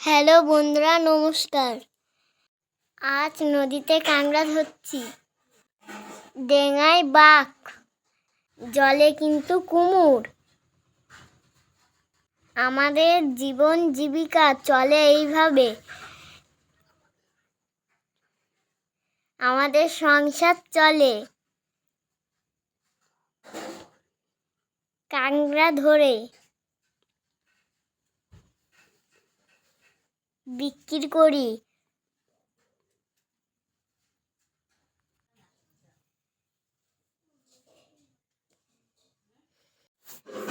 Hello বন্ধুরা, নমস্কার। আজ নদীতে কাঁকড়া ধরছি ডেঙায় বাঘ, জলে কিন্তু কুমুর। আমাদের জীবন জীবিকা চলে এইভাবে। আমাদের সংসার চলে। কাঁকড়া ধরে। বিক্রি করি।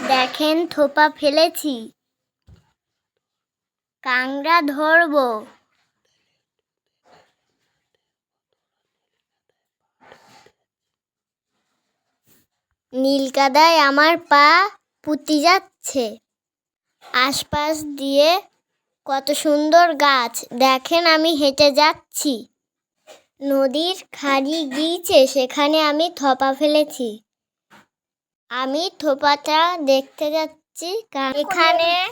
দেখেন থোপা ফেলেছি। কাংড়া ধরবো। নীলকাদায় আমার পা পুতি যাচ্ছে। আশপাশ দিয়ে কত সুন্দর গাছ। দেখেন আমি হেঁটে যাচ্ছি। নদীর খাড়ি গিয়েছে, সেখানে আমি থপা ফেলেছি। আমি থোপাটা দেখতে যাচ্ছি এখানে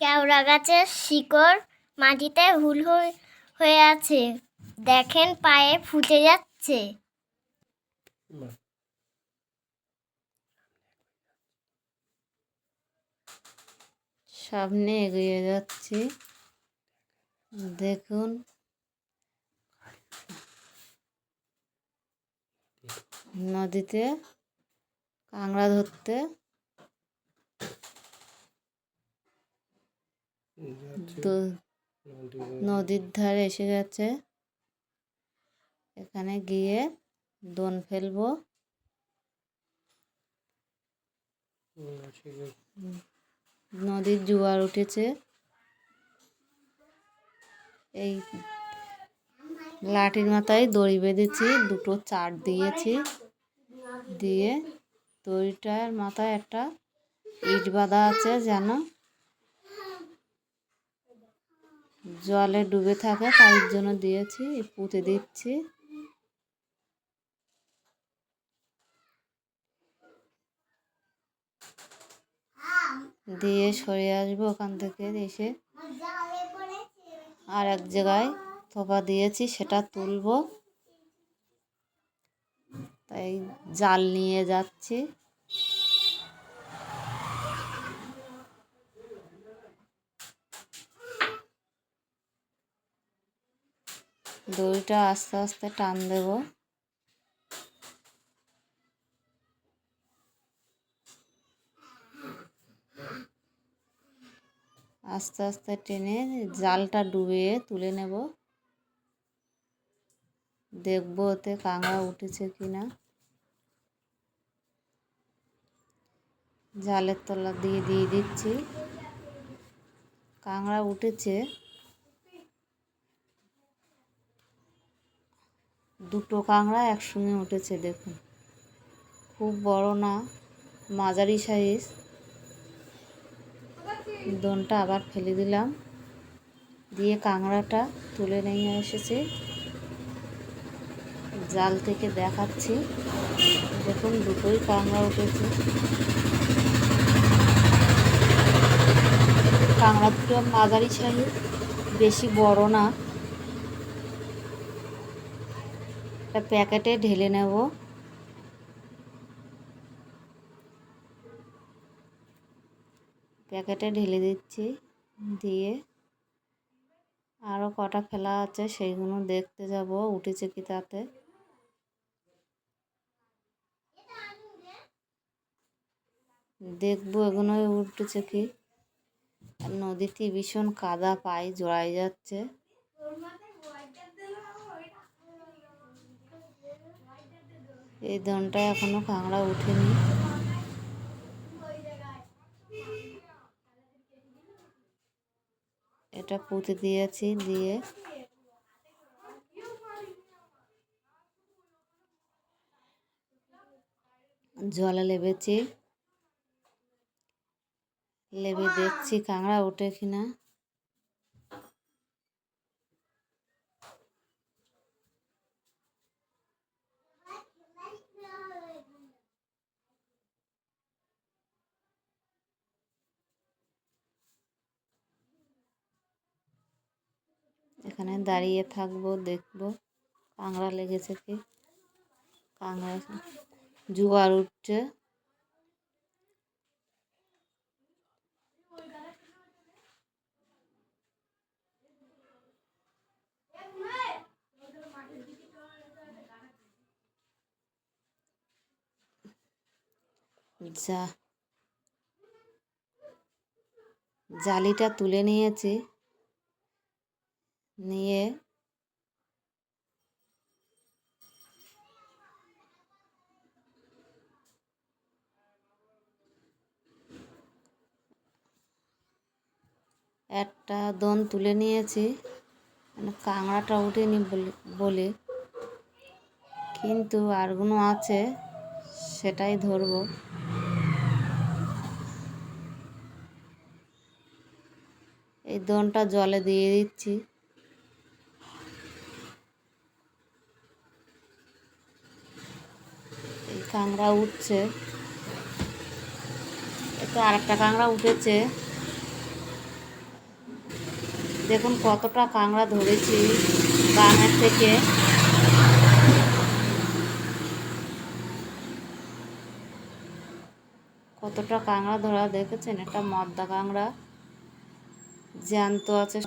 কেওড়া গাছের শিকড় মাটিতে হুল হয়ে- হয়ে আছে। দেখেন পায়ে ফুটে যাচ্ছে। সামনে এগিয়ে যাচ্ছি। দেখুন। নদীতে কাঁকড়া ধরতে। নদীর ধারে এসে গেছে। এখানে গিয়ে দোন ফেলব। নদীর জোয়ার উঠেছে। এই লাঠির মাথায় দড়ি বেঁধেছি, দুটো চার দিয়েছি। দিয়ে দড়িটার মাথায় একটা ইট বাঁধা আছে যেন জলে ডুবে থাকে, তাই জন্য দিয়েছি, পুঁতে দিচ্ছি। দিয়ে সরে আসব ওখান থেকে এসে। আর এক জায়গায় থোপা দিয়েছি, সেটা তুলব। তাই জাল নিয়ে যাচ্ছি। দড়িটা আস্তে আস্তে টান দেবো। আস্তে আস্তে টেনে জালটা ডুবিয়ে তুলে নেব। দেখব ওতে কাঁকড়া উঠেছে কি না জালের তলা দিয়ে দিয়ে দিচ্ছি। কাঁকড়া উঠেছে। দুটো কাঁকড়া একসঙ্গে উঠেছে, দেখুন। খুব বড় না, মাঝারি সাইজ দোনটা আবার ফেলে দিলাম। দিয়ে কাঁকড়াটা তুলে নিয়ে এসেছি। জাল থেকে দেখাচ্ছি। দেখুন, দুটোই কাঁকড়া উঠেছে। কাঁকড়া দুটো মাঝারি সাইজ বেশি বড় না। একটা প্যাকেটে ঢেলে নেব। প্যাকেটে ঢেলে দিচ্ছি, দিয়ে আরও কটা ফেলা আছে সেইগুলো দেখতে যাব, উঠেছে কি তাতে। দেখব এগুলো উঠেছে কি। আর নদীতে ভীষণ কাদা পাই জড়াই যাচ্ছে। এই দনটায় এখনও কাঁকড়া উঠেনি। এটা পুঁতে দিয়েছি দিয়ে জলে লেবেছি। লেবে দেখছি কাঁকড়া ওঠে কিনা। এখানে দাঁড়িয়ে থাকব দেখব। কাঁকড়া লেগেছে কি? কাঁকড়া জোয়ার উঠছে। যা। জালিটা তুলে নিয়েছি। নিয়ে একটা দন তুলে নিয়েছি। মানে কাঁকড়াটা উঠেনি বলে কিন্তু আরগুলো আছে, সেটাই ধরবো। এই দনটা জলে দিয়ে দিচ্ছি এই কাঁকড়া উঠছে। এতে আরেকটা কাঁকড়া উঠেছে। দেখুন কতটা কাঁকড়া ধরেছি বানের থেকে। কতটা কাঁকড়া ধরা দেখেছেন? এটা মদ্দা কাঁকড়া। জ্যান্ত আছে।